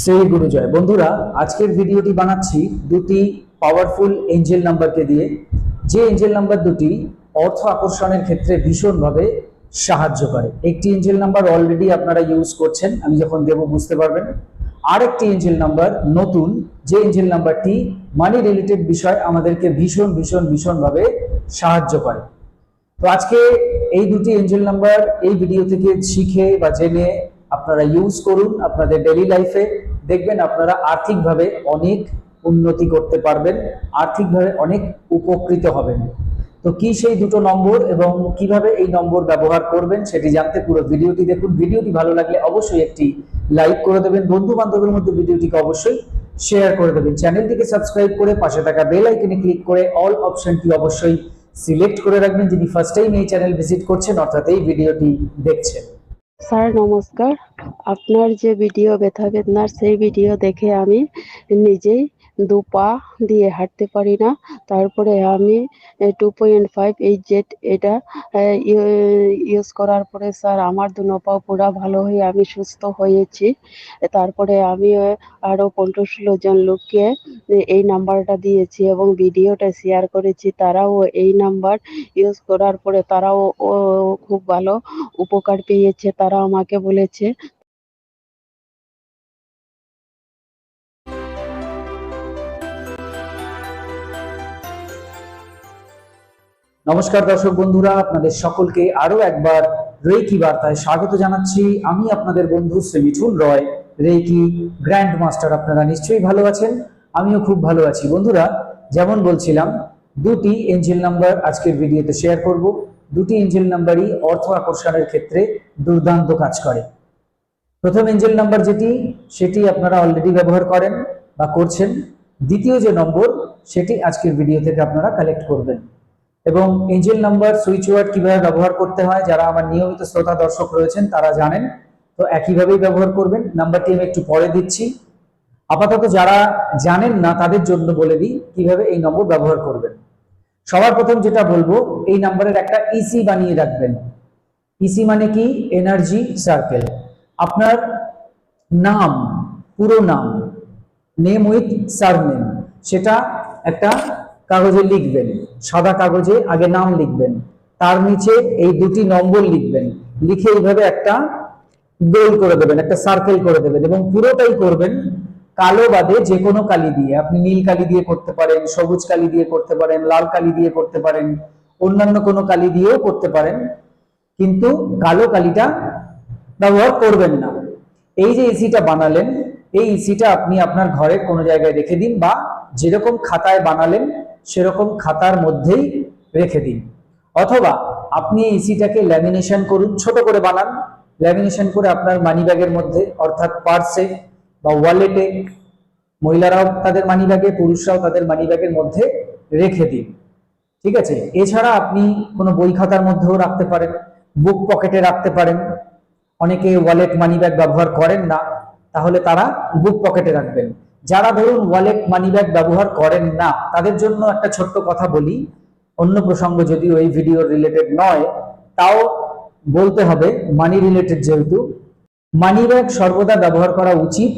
শ্রী গুরুজয় বন্ধুরা, আজকের ভিডিওটি বানাচ্ছি দুটি পাওয়ারফুল এঞ্জেল নাম্বারকে দিয়ে। যে এঞ্জেল নাম্বার দুটি অর্থ আকর্ষণের ক্ষেত্রে ভীষণভাবে সাহায্য করে। একটি এঞ্জেল নাম্বার অলরেডি আপনারা ইউজ করছেন, আমি যখন দেব বুঝতে পারবেন। আরেকটি এঞ্জেল নাম্বার নতুন, যে এঞ্জেল নাম্বারটি মানি রিলেটেড বিষয় আমাদেরকে ভীষণ ভীষণ, ভীষণভাবে সাহায্য করে। তো আজকে এই দুটি এঞ্জেল নাম্বার এই ভিডিও থেকে শিখে বা জেনে আপনারা ইউজ করুন আপনাদের ডেলি লাইফে দেখবেন আপনারা আর্থিকভাবে অনেক উন্নতি করতে পারবেন, আর্থিকভাবে অনেক উপকৃত হবেন। তো কি সেই দুটো নম্বর এবং কীভাবে এই নম্বর ব্যবহার করবেন সেটি জানতে পুরো ভিডিওটি দেখুন। ভিডিওটি ভালো লাগলে অবশ্যই একটি লাইক করে দেবেন। বন্ধু বান্ধবের মধ্যে ভিডিওটিকে অবশ্যই শেয়ার করে দেবেন। চ্যানেলটিকে সাবস্ক্রাইব করে পাশে থাকা বেল আইকনে ক্লিক করে অল অপশনটি অবশ্যই সিলেক্ট করে রাখবেন যিনি ফার্স্ট টাইম এই চ্যানেল ভিজিট করছেন, অর্থাৎ এই ভিডিওটি দেখছেন। স্যার নমস্কার। আপনার যে ভিডিও ব্যথা বেদনার সেই ভিডিও দেখে আমি নিজেই দু পা দিয়ে হাঁটতে পারি না। তারপরে আমি টু পয়েন্ট ফাইভ এই জেট এটা ইউজ করার পরে স্যার আমার দু পাও পুরা ভালো হয়ে আমি সুস্থ হয়েছি। তারপরে আমি আরও আরও পনেরো ষোলো জন লোককে এই নাম্বারটা দিয়েছি এবং ভিডিওটা শেয়ার করেছি। তারাও এই নাম্বার ইউজ করার পরে তারাও খুব ভালো উপকার পেয়েছে। তারা আমাকে বলেছে নমস্কার দর্শক বন্ধুরা, আপনাদের সকলকে আরও একবার রেকি বার্তায় স্বাগত জানাচ্ছি। আমি আপনাদের বন্ধু Shri Mithun Roy reiki grand master আপনারা নিশ্চয়ই ভালো আছেন? আমিও খুব ভালো আছি। বন্ধুরা, যেমন বলছিলাম, দুটি এঞ্জেল নাম্বার আজকের ভিডিওতে শেয়ার করব। দুটি এঞ্জেল নাম্বারই অর্থ আকর্ষণের ক্ষেত্রে দুর্দান্ত কাজ করে। প্রথম এঞ্জেল নাম্বার যেটি, সেটি আপনারা অলরেডি ব্যবহার করেন বা করছেন। দ্বিতীয় যে নম্বর, সেটি আজকের ভিডিও থেকে আপনারা কালেক্ট করবেন। এবং এঞ্জেল নাম্বার সুইচ ওয়ার্ড কীভাবে ব্যবহার করতে হয়, যারা আমার নিয়মিত শ্রোতা দর্শক রয়েছেন, তারা জানেন। তো একইভাবেই ব্যবহার করবেন। নাম্বারটি আমি একটু পরে দিচ্ছি। আপাতত যারা জানেন না, তাদের জন্য বলে দিই, কীভাবে এই নম্বর ব্যবহার করবেন। সবার প্রথম যেটা বলব, এই নাম্বারের একটা ইসি বানিয়ে রাখবেন। ইসি মানে কি? এনার্জি সার্কেল আপনার নাম, পুরো নাম নেম উইথ সারনেম সেটা একটা কাগজে লিখবেন। সাদা কাগজে আগে নাম লিখবেন। তার নিচে এই দুটি নম্বর লিখবেন। লিখে এইভাবে একটা গোল করে দেবেন, একটা সার্কেল করে দেবেন এবং পুরোটাই করবেন কালো বাদে যে কোনো কালি দিয়ে। আপনি নীল কালি দিয়ে করতে পারেন, সবুজ কালি দিয়ে করতে পারেন, লাল কালি দিয়ে করতে পারেন, অন্যান্য কোনো কালি দিয়েও করতে পারেন, কিন্তু কালো কালিটা ব্যবহার করবেন না। এই যে ইসিটা বানালেন, এই ইসিটা আপনি আপনার ঘরে কোনো জায়গায় রেখে দিন বা যেরকম খাতায় বানালেন, সেরকম খাতার মধ্যেই রেখে দিন। অথবা আপনি এই ইসিটাকে ল্যামিনেশন করুন, ছোট করে বানান। ল্যামিনেশন করে আপনার মানি ব্যাগের মধ্যে, অর্থাৎ পার্সে বা ওয়ালেটে মহিলারাও তাদের মানি ব্যাগে পুরুষরাও তাদের মানি ব্যাগের মধ্যে রেখে দিন। ঠিক আছে? এছাড়া আপনি কোনো বই খাতার মধ্যেও রাখতে পারেন বুক পকেটে রাখতে পারেন। অনেকে ওয়ালেট মানি ব্যাগ ব্যবহার করেন না, তাহলে তারা বুক পকেটে রাখবেন। যারা ধরুন ওয়ালেট মানি ব্যাগ ব্যবহার করেন না, তাদের জন্য একটা ছোট্ট কথা বলি, অন্য প্রসঙ্গ যদিও এই ভিডিও রিলেটেড নয়, তাও বলতে হবে মানি রিলেটেড যেহেতু মানি ব্যাগ সর্বদা ব্যবহার করা উচিত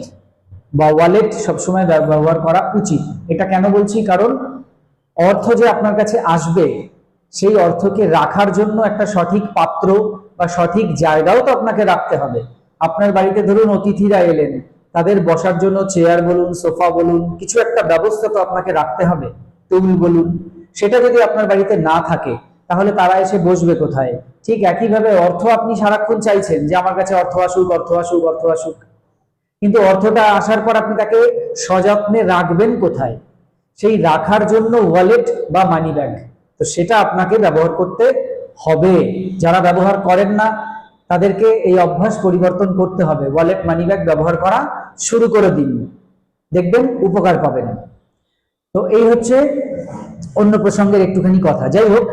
বা ওয়ালেট সবসময় ব্যবহার করা উচিত। এটা কেন বলছি? কারণ অর্থ যে আপনার কাছে আসবে, সেই অর্থকে রাখার জন্য একটা সঠিক পাত্র বা সঠিক জায়গাও তো আপনাকে রাখতে হবে। আপনার বাড়িতে ধরুন অতিথিরা এলেন তাদের বসার জন্য চেয়ার বলুন সোফা বলুন, কিছু একটা ব্যবস্থা তো আপনাকে রাখতে হবে। টেবিল বলুন, সেটা যদি আপনার বাড়িতে না থাকে, তাহলে তারা এসে বসবে কোথায়? ঠিক একইভাবে অর্থ আপনি সারাক্ষণ চাইছেন যে আমার কাছে অর্থ আসুক অর্থ আসুক অর্থ আসুক। কিন্তু অর্থটা আসার পর আপনি তাকে সযত্নে রাখবেন কোথায়? সেই রাখার জন্য ওয়ালেট বা মানি ব্যাগ তো সেটা আপনাকে ব্যবহার করতে হবে। যারা ব্যবহার করেন না, তাদেরকে এই অভ্যাস পরিবর্তন করতে হবে। ওয়ালেট মানি ব্যাগ ব্যবহার করা শুরু করে দিন। দেখবেন উপকার পাবেন। তো এই হচ্ছে অন্য প্রসঙ্গের একটুখানি কথা। যাই হোক,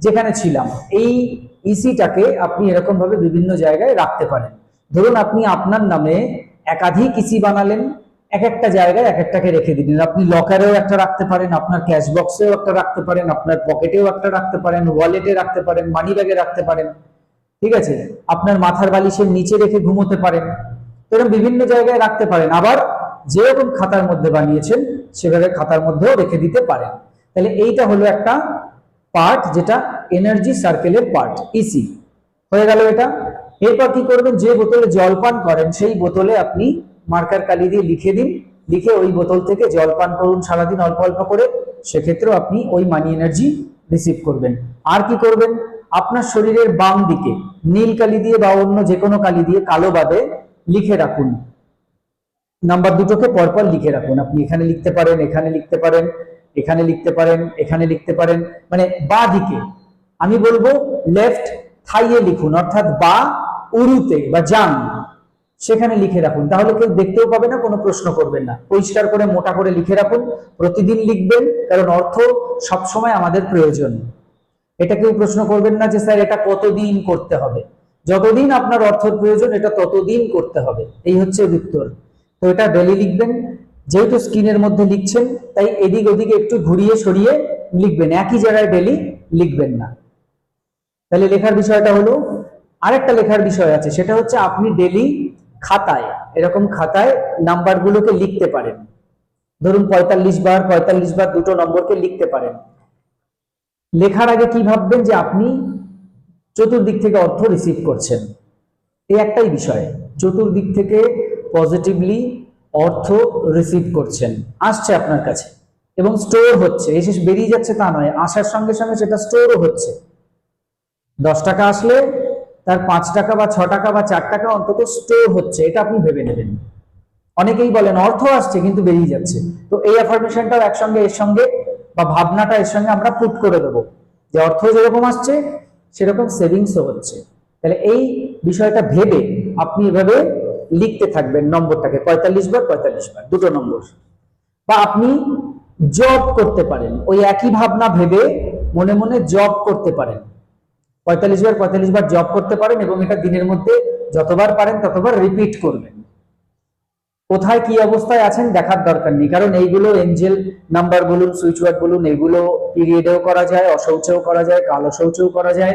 যেখানে ছিলাম, এই ইসিটাকে আপনি এরকম ভাবে বিভিন্ন জায়গায় রাখতে পারেন। ধরুন আপনি আপনার নামে একাধিক ইসি বানালেন এক একটা জায়গায় এক একটাকে রেখে দিলেন। আপনি লকারেও একটা রাখতে পারেন, আপনার ক্যাশ বক্সেও একটা রাখতে পারেন, আপনার পকেটেও একটা রাখতে পারেন, ওয়ালেটে রাখতে পারেন মানি ব্যাগে রাখতে পারেন। ঠিক আছে? আপনার মাথার বালিশের নিচে রেখে ঘুমোতে পারেন। এরকম বিভিন্ন জায়গায় রাখতে পারেন। আবার যেরকম খাতার মধ্যে বানিয়েছেন, সেভাবে খাতার মধ্যেও রেখে দিতে পারেন। তাহলে এইটা হলো একটা পার্ট, যেটা এনার্জি সার্কেলের পার্ট ইসি হয়ে গেল এটা। এরপর কি করবেন? যে বোতলে জল পান করেন, সেই বোতলে আপনি মার্কার কালি দিয়ে লিখে দিন। লিখে ওই বোতল থেকে জল পান করুন সারাদিন অল্প অল্প করে। সেক্ষেত্রেও আপনি ওই মানি এনার্জি রিসিভ করবেন। আর কি করবেন? আপনার শরীরের বাম দিকে, নীল কালি দিয়ে বা অন্য যে কোনো কালি দিয়ে কালো বাদে লিখে রাখুন। নাম্বার দুটোকে পরপর লিখে রাখুন। আপনি এখানে লিখতে পারেন, এখানে লিখতে পারেন, এখানে লিখতে পারেন, এখানে লিখতে পারেন। মানে বা দিকে। আমি বলব লেফট থাইয়ে লিখুন, অর্থাৎ বা উরুতে বা জাং সেখানে লিখে রাখুন। তাহলে কেউ দেখতেও পাবে না, কোনো প্রশ্ন করবেন না। পরিষ্কার করে, মোটা করে লিখে রাখুন। প্রতিদিন লিখবেন, কারণ অর্থ সবসময় আমাদের প্রয়োজন। এটা কেউ প্রশ্ন করবেন না যে, স্যার, এটা কতদিন করতে হবে? যতদিন আপনার অর্থের প্রয়োজন, এটা ততদিন করতে হবে। এই হচ্ছে উত্তর। তো এটা ডেলি লিখবেন। যেহেতু স্ক্রিনের মধ্যে লিখছেন, তাই এদিক ওদিকে একটু ঘুরিয়ে সরিয়ে লিখবেন। একই জায়গায় ডেলি লিখবেন না। তাহলে লেখার বিষয়টা হলো, আরেকটা লেখার বিষয় আছে। সেটা হচ্ছে আপনি ডেলি খাতায়, এরকম খাতায় নাম্বারগুলোকে লিখতে পারেন। ধরুন পঁয়তাল্লিশ বার পঁয়তাল্লিশ বার দুটো নম্বরকে লিখতে পারেন। লেখার আগে কি ভাববেন যে আপনি চতুর্দিক থেকে অর্থ রিসিভ করছেন। এই একটাই বিষয়, চতুর্দিক থেকে পজিটিভলি অর্থ রিসিভ করছেন। আসছে আপনার কাছে এবং স্টোর হচ্ছে। এসে বেরিয়ে যাচ্ছে তা নয়, আসার সঙ্গে সঙ্গে সেটা স্টোরও হচ্ছে। দশ টাকা আসলে তার পাঁচ টাকা বা ছ টাকা বা চার টাকা অন্তত স্টোর হচ্ছে, এটা আপনি ভেবে নেবেন। অনেকেই বলেন, অর্থ আসছে কিন্তু বেরিয়ে যাচ্ছে। তো এই অ্যাফার্মেশনটাও একসঙ্গে, এর সঙ্গে বা ভাবনাটা এর সঙ্গে আমরা পুট করে দেবো। যে অর্থ যেরকম আসছে সেরকম সেভিংসও হচ্ছে। তাহলে এই বিষয়টা ভেবে আপনি এভাবে লিখতে থাকবেন নম্বরটাকে, পঁয়তাল্লিশ বার পঁয়তাল্লিশ বার, দুটো নম্বর। বা আপনি জব করতে পারেন, ওই একই ভাবনা ভেবে মনে মনে জব করতে পারেন। পঁয়তাল্লিশ বার পঁয়তাল্লিশ বার জব করতে পারেন এবং এটা দিনের মধ্যে যতবার পারেন ততবার রিপিট করবেন। কোথায় কি অবস্থায় আছেন দেখার দরকার নেই। কারণ এইগুলো এঞ্জেল নাম্বার বলুন সুইচ ওয়ার্ড বলুন, এগুলো পিরিয়ডেও করা যায়, অশৌচেও করা যায়, কালো শৌচেও করা যায়,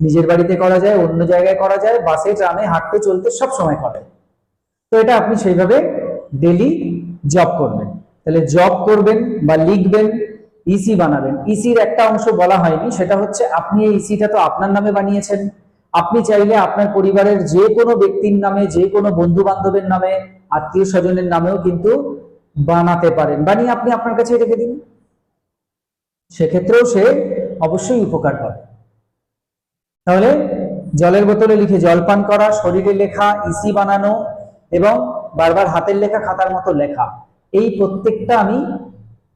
নিজের বাড়িতে করা যায়, অন্য জায়গায় করা যায়, বাসে, ট্রামে, হাঁটতে, চলতে সব সময় করা তো এটা আপনি সেইভাবে ডেলি জব করবেন। তাহলে জব করবেন বা লিখবেন ইসি বানাবেন। ইসির একটা অংশ বলা হয়নি, সেটা হচ্ছে আপনি এই ইসিটা তো আপনার নামে বানিয়েছেন। আপনি চাইলে আপনার পরিবারের যে কোনো ব্যক্তির নামে, যে কোনো বন্ধু বান্ধবের নামে আত্মীয় স্বজনের নামেও কিন্তু বানাতে পারেন। বানিয়ে আপনি আপনার কাছে রেখে দিন। সেক্ষেত্রেও সে অবশ্যই উপকার পাবে। তাহলে জলের বোতলে লিখে জল পান করা, শরীরে লেখা ইসি বানানো এবং বারবার হাতের লেখা, খাতার মতো লেখা, এই প্রত্যেকটা আমি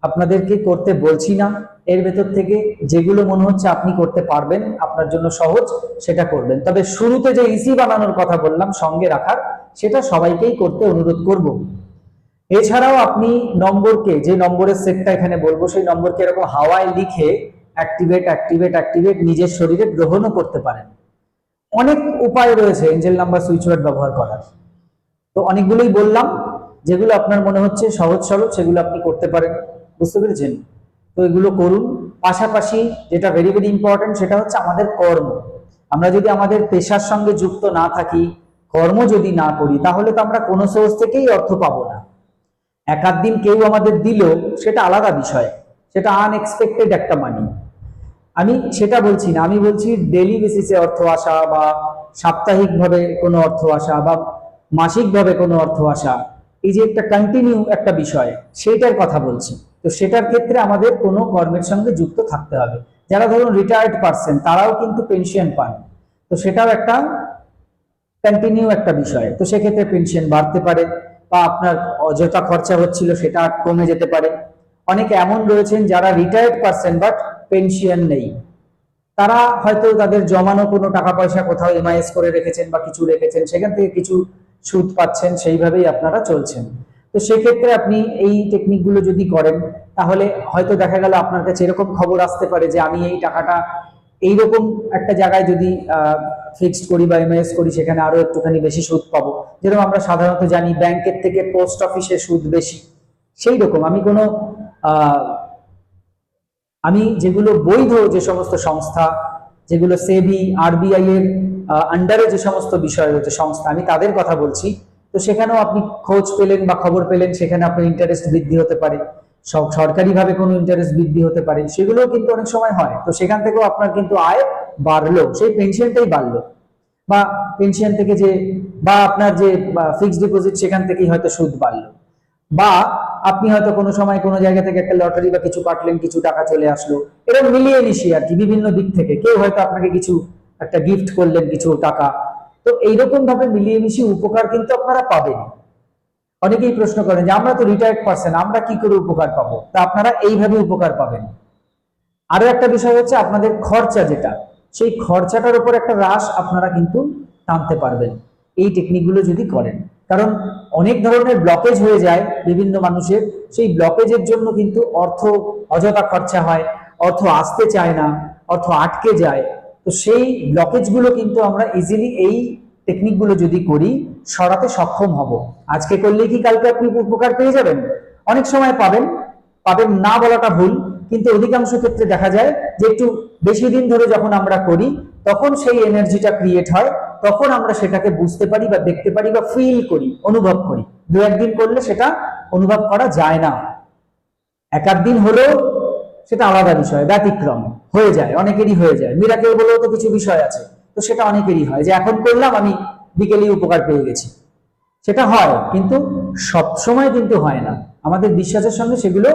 আপনাদেরকে করতে বলছি না। এর ভেতর থেকে যেগুলো মনে হচ্ছে আপনি করতে পারবেন, আপনার জন্য সহজ সেটা করবেন। তবে শুরুতে যে ইসি বানানোর কথা বললাম, সঙ্গে রাখার সেটা সবাইকেই করতে অনুরোধ করব। এছাড়াও আপনি নম্বরকে, যে নম্বরের সেটটা এখানে বলব, সেই নম্বরকে এরকম হাওয়ায় লিখে অ্যাক্টিভেট অ্যাক্টিভেট অ্যাক্টিভেট নিজের শরীরে গ্রহণও করতে পারেন। অনেক উপায় রয়েছে এঞ্জেল নাম্বার সুইচ ওয়ার্ড ব্যবহার করার। তো অনেকগুলোই বললাম, যেগুলো আপনার মনে হচ্ছে সহজ সরল, সেগুলো আপনি করতে পারেন। বুঝতে পেরেছেন? তো এগুলো করুন। পাশাপাশি যেটা ভেরি ভেরি ইম্পর্টেন্ট সেটা হচ্ছে আমাদের কর্ম। আমরা যদি আমাদের পেশার সঙ্গে যুক্ত না থাকি কর্ম যদি না করি, তাহলে তো আমরা কোনো সোর্স থেকেই অর্থ পাবো না। এক আধ দিন কেউ আমাদের দিল, সেটা আলাদা বিষয়। সেটা আনএক্সপেক্টেড একটা মানি আমি সেটা বলছি না, আমি বলছি ডেলি বেসিসে অর্থ আসা বা সাপ্তাহিকভাবে কোনো অর্থ আসা বা মাসিকভাবে কোনো অর্থ আসা, এই যে একটা কন্টিনিউ একটা বিষয় সেইটার কথা বলছি। তো সেটার ক্ষেত্রে আমাদের কোনো কর্মের সঙ্গে যুক্ত থাকতে হবে। যারা ধরুন রিটায়ার্ড পার্সন তারাও কিন্তু পেনশন পান। তো সেটাও একটা কন্টিনিউ একটা বিষয়। তো সেক্ষেত্রে পেনশন বাড়তে পারে বা আপনার অযথা খরচা হচ্ছিল সেটা কমে যেতে পারে। অনেকে এমন রয়েছেন যারা রিটায়ার্ড পার্সন বাট পেনশন নেই। তারা হয়তো তাদের জমানো কোনো টাকা পয়সা কোথাও এমআইএস করে রেখেছেন বা কিছু রেখেছেন, সেখান থেকে কিছু সুদ পাচ্ছেন, সেইভাবেই আপনারা চলছেন। তো সেক্ষেত্রে আপনি এই টেকনিকগুলো যদি করেন, তাহলে হয়তো দেখা গেল আপনার কাছে এরকম খবর আসতে পারে যে, আমি এই টাকাটা এইরকম একটা জায়গায় যদি ফিক্সড করি বা এমআইএস করি, সেখানে আরও একটুখানি বেশি সুদ পাবো। যেরকম আমরা সাধারণত জানি ব্যাংকের থেকে পোস্ট অফিসে সুদ বেশি। সেই রকম আমি কোনো আমি যেগুলো বৈধ যে সমস্ত সংস্থা, যেগুলো সেবি আরবিআই এর আন্ডারে যে সমস্ত বিষয় রয়েছে, সংস্থা, আমি তাদের কথা বলছি। তো সেখানেও আপনি খোঁজ পেলেন বা খবর পেলেন, সেখানে আপনার ইন্টারেস্ট বৃদ্ধি হতে পারে। সরকারিভাবে কোনো ইন্টারেস্ট বৃদ্ধি হতে পারে, সেগুলোও কিন্তু অনেক সময় হয়। তো সেখান থেকেও আপনার কিন্তু আয় বাড়লো, সেই পেনশনটাই বাড়লো। বা পেনশন থেকে যে, বা আপনার যে ফিক্সড ডিপোজিট সেখান থেকেই হয়তো সুদ বাড়লো। বা আপনি হয়তো কোনো সময় কোনো জায়গা থেকে একটা লটারি বা কিছু কাটলেন, কিছু টাকা চলে আসলো এরকম মিলিয়ে মিশিয়ে আর কি বিভিন্ন দিক থেকে। কেউ হয়তো আপনাকে কিছু একটা গিফট করলেন, কিছু টাকা। তো এইরকম ভাবে মিলিয়ে মিশিয়ে উপকার কিন্তু আপনারা পাবেন অনেকেই প্রশ্ন করেন যে আমরা তো রিটায়ার্ড পার্সন আমরা কি করে উপকার পাবো? তা আপনারা এইভাবে উপকার পাবেন। আরও একটা বিষয় হচ্ছে আপনাদের খরচা যেটা, সেই খরচাটার উপর একটা হ্রাস আপনারা কিন্তু টানতে পারবেন। এই টেকনিকগুলো যদি করেন, কারণ অনেক ধরনের ব্লকেজ হয়ে যায় বিভিন্ন মানুষের, সেই ব্লকেজের জন্য কিন্তু অর্থ অযথা খরচা হয়, অর্থ আসতে চায় না, অর্থ আটকে যায়। তো সেই ব্লকেজগুলো কিন্তু আমরা ইজিলি এই টেকনিকগুলো যদি করি, সরাতে সক্ষম হব। আজকে করলে কি কালকে আপনি উপকার পেয়ে যাবেন? অনেক সময় পাবেন পাবেন না বলাটা ভুল, কিন্তু অধিকাংশ ক্ষেত্রে দেখা যায় যে একটু বেশি দিন ধরে যখন আমরা করি, তখন সেই এনার্জিটা ক্রিয়েট হয়, তখন আমরা সেটাকে বুঝতে পারি বা দেখতে পারি বা ফিল করি, অনুভব করি। দু একদিন করলে সেটা অনুভব করা যায় না। এক দিন হলেও সেটা আলাদা বিষয়, ব্যতিক্রম, হয়ে যায়, অনেকেরই হয়ে যায়। মিরাকেল বলেও তো কিছু বিষয় আছে। তো সেটা অনেকেরই হয় যে এখন করলাম, আমি বিকেলে উপকার পেয়ে গেছি। সেটা হয়, কিন্তু সব সময় কিন্তু হয় না। আমাদের বিশ্বাসের সঙ্গে সেগুলো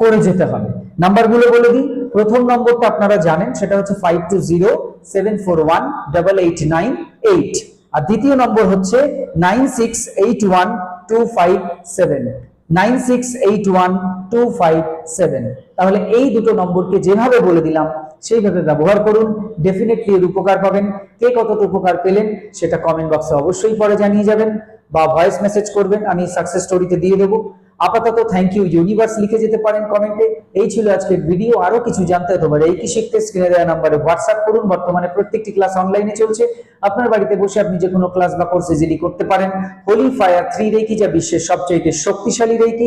করে যেতে হবে। নাম্বারগুলো বলে দিই। প্রথম নম্বরটা আপনারা জানেন, সেটা হচ্ছে five two zero seven four one double eight nine eight আর দ্বিতীয় নম্বর হচ্ছে nine six eight one two five seven nine six eight one two five seven তাহলে এই দুটো নম্বরকে যেভাবে বলে দিলাম সেইভাবে ব্যবহার করুন। ডেফিনেটলি এর উপকার পাবেন। কে কতটা উপকার পেলেন সেটা কমেন্ট বক্সে অবশ্যই পরে জানিয়ে যাবেন বা ভয়েস মেসেজ করবেন, আমি সাকসেস স্টোরিতে দিয়ে দেবো। আপাতত থ্যাংক ইউ ইউনিভার্স লিখে যেতে পারেন কমেন্টে এই ছিল আজকের ভিডিও আরও কিছু জানতে হতে পারে, এই কি শিখতে? স্ক্রিনে দেওয়া নাম্বারে হোয়াটসঅ্যাপ করুন। বর্তমানে প্রত্যেকটি ক্লাস অনলাইনে চলছে। আপনার বাড়িতে বসে আপনি যে কোনো ক্লাস বা কোর্স ইজিলি করতে পারেন। হোলি ফায়ার থ্রি রেকি যা বিশ্বের সবচেয়ে শক্তিশালী রেকি